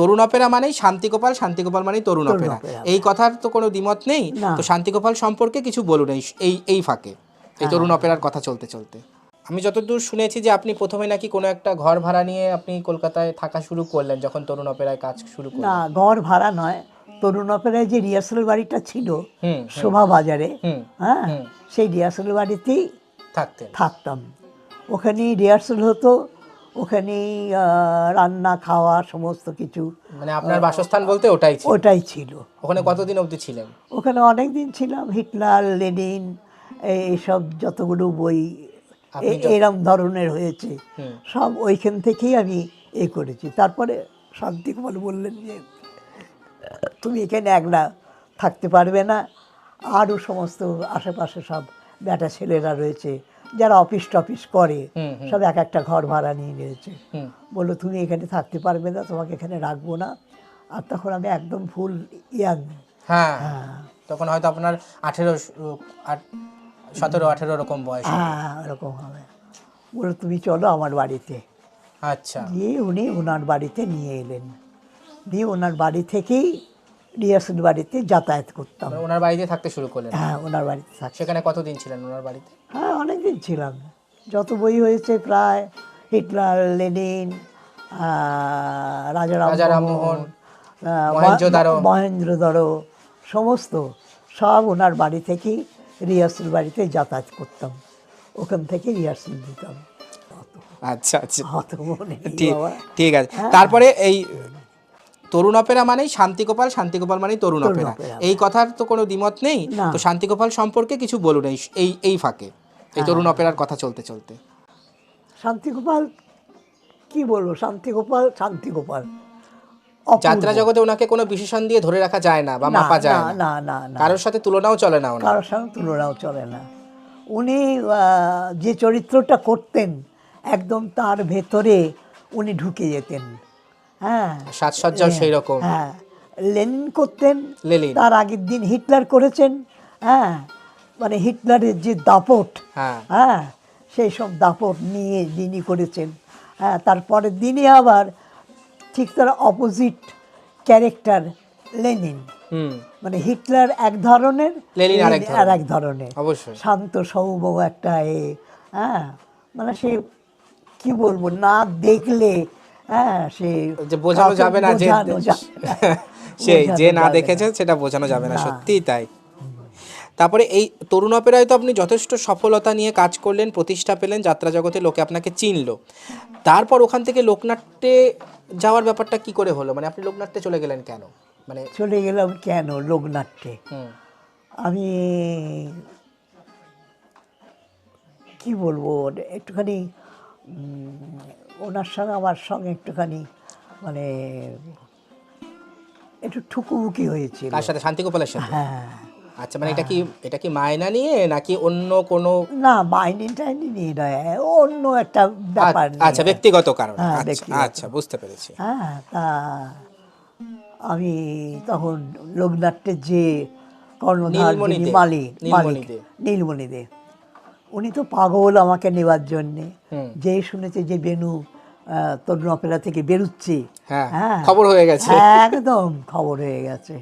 তরুণ Opera মানেই শান্তিগোপাল শান্তিগোপাল মানেই তরুণ Opera. এই কথার তো কোনো দ্বিমত নেই। তো শান্তিগোপাল সম্পর্কে কিছু বলুন এই এই এই ফাঁকে এই তরুণ অপেরার কথা চলতে চলতে। আমি যতদূর শুনেছি যে আপনি প্রথমে নাকি কোনো একটা ঘর ভাড়া নিয়ে আপনি কলকাতায় থাকা শুরু করলেন যখন তরুণ অপেরায় কাজ শুরু করলেন। না ঘর ভাড়া নয়। তরুণ অপেরায় যে রিহার্সাল বাড়িটা ছিল শোভা বাজারে হ্যাঁ সেই রিহার্সাল বাড়িতেই থাকতেন। থাকতাম। ওখানেই রিহার্সাল হতো। ওখানেই রান্না খাওয়া সমস্ত কিছু। মানে আপনার বাসস্থান বলতে ওটাই ছিল? ওটাই ছিল। ওখানে কতদিন অবধি ছিলেন? ওখানে অনেক দিন ছিলাম হিটলার লেনিন এই- এইসব যতগুলো বই এরম ধরনের হয়েছে সব ওইখান থেকেই আমি এ করেছি। তারপরে শান্তিকুমার বললেন যে তুমি এখানে একলা থাকতে পারবে না। আরও সমস্ত আশেপাশে সব বেটা ছেলেরা রয়েছে যারা অফিস টফিস করে। সব এক একটা ঘর ভাড়া নিয়ে নিয়েছে। বলল তুমি এখানে থাকতে পারবে না তোমাকে এখানে রাখব না। আর তখন আমি একদম ফুল ইয়াং। হ্যাঁ। হ্যাঁ। তখন হয়তো আপনার আঠেরো সতেরো আঠেরো রকম বয়স হ্যাঁ ওরকম হবে। বলল তুমি চলো আমার বাড়িতে। আচ্ছা। দিয়ে উনি ওনার বাড়িতে নিয়ে এলেন। দিয়ে ওনার বাড়ি থেকেই রিয়াসুল বাড়িতে যাতায়াত করতাম। মানে ওনার বাড়িতে থাকতে শুরু করলেন? হ্যাঁ ওনার বাড়িতে থাক সেখানে কতদিন ছিলেন ওনার বাড়িতে? হ্যাঁ অনেকদিন ছিলাম। যত বই হয়েছে প্রায় হিটলার লেনিন রাজা রামমোহন। মহেন্দ্রধরো সমস্ত সব ওনার বাড়ি থেকেই রিয়াসুল বাড়িতে যাতায়াত করতাম। ওখান থেকে রিহার্সাল দিতাম। আচ্ছা আচ্ছা। ঠিক আছে। তারপরে এই তরুণ অপেরা মানেই শান্তিগোপাল শান্তিগোপাল মানেই তরুণ অপেরা। এই কথার তো কোনো দ্বিমত নেই। তো শান্তিগোপাল সম্পর্কে কিছু বলুন এই এই এই ফাঁকে। হ্যাঁ। এই তরুণ অপেরার কথা চলতে চলতে। শান্তিগোপাল কি বলব? শান্তিগোপাল শান্তিগোপাল। যাত্রা জগতে ওনাকে কোনো বিশেষণ দিয়ে ধরে রাখা যায় না বা মাপা যায় না না। কারোর সাথে তুলনাও চলে না কারোর সঙ্গে তুলনাও চলে না। উনি যে চরিত্রটা করতেন একদম তার ভেতরে উনি ঢুকে যেতেন। হ্যাঁ। সাজসজ্জাও সেই রকম হ্যাঁ। লেনিন করতেন। লেলিন তার আগের দিন হিটলার করেছেন। হ্যাঁ। মানে হিটলারের যে দাপট হ্যাঁ। হ্যাঁ সেই সব দাপট নিয়ে যিনি করেছেন। হ্যাঁ তারপরের দিনই আবার ঠিক তার অপোজিট ক্যারেক্টার লেনিন। হুম। মানে হিটলার এক ধরনের লেনিন আরেক আর এক ধরনের। শান্ত সৌভ একটা এ হ্যাঁ। মানে সে কি বলব না দেখলে হ্যাঁ সে যে বোঝানো যাবে না যে সেই যে না দেখেছে সেটা বোঝানো যাবে না। সত্যিই তাই। তারপরে এই তরুণ অপেরায় তো আপনি যথেষ্ট সফলতা নিয়ে কাজ করলেন প্রতিষ্ঠা পেলেন যাত্রা জগতে লোকে আপনাকে চিনলো। তারপর ওখান থেকে লোকনাট্যে যাওয়ার ব্যাপারটা কি করে হলো? মানে আপনি লোকনাট্যে চলে গেলেন কেন? মানে চলে গেলাম কেন লোকনাট্যে? আমি কি বলব? একটুখানি ওনার সঙ্গে আমার সঙ্গে একটুখানি মানে একটু ঠুকুমুকি হয়েছে কার সাথে? শান্তিগোপালের সাথে? হ্যাঁ। আচ্ছা মানে এটা কি এটা কি মায়না নিয়ে নাকি অন্য কোনো? না মাইনে টাইনি নিয়ে নয় অন্য একটা ব্যাপার আচ্ছা ব্যক্তিগত কারণ। হ্যাঁ, আচ্ছা আচ্ছা বুঝতে পেরেছি। হ্যাঁ তা আমি তখন লোকনাট্যের যে কর্ণধার নীলমণি মালিক নীলমণি দে। উনি তো পাগল আমাকে নেওয়ার জন্যে। যে যেই শুনেছে যে বেনু আহ, তরুণ অপেরা থেকে বেরুচ্ছে। হ্যাঁ হ্যাঁ। খবর হয়ে গেছে। একদম খবর হয়ে গেছে।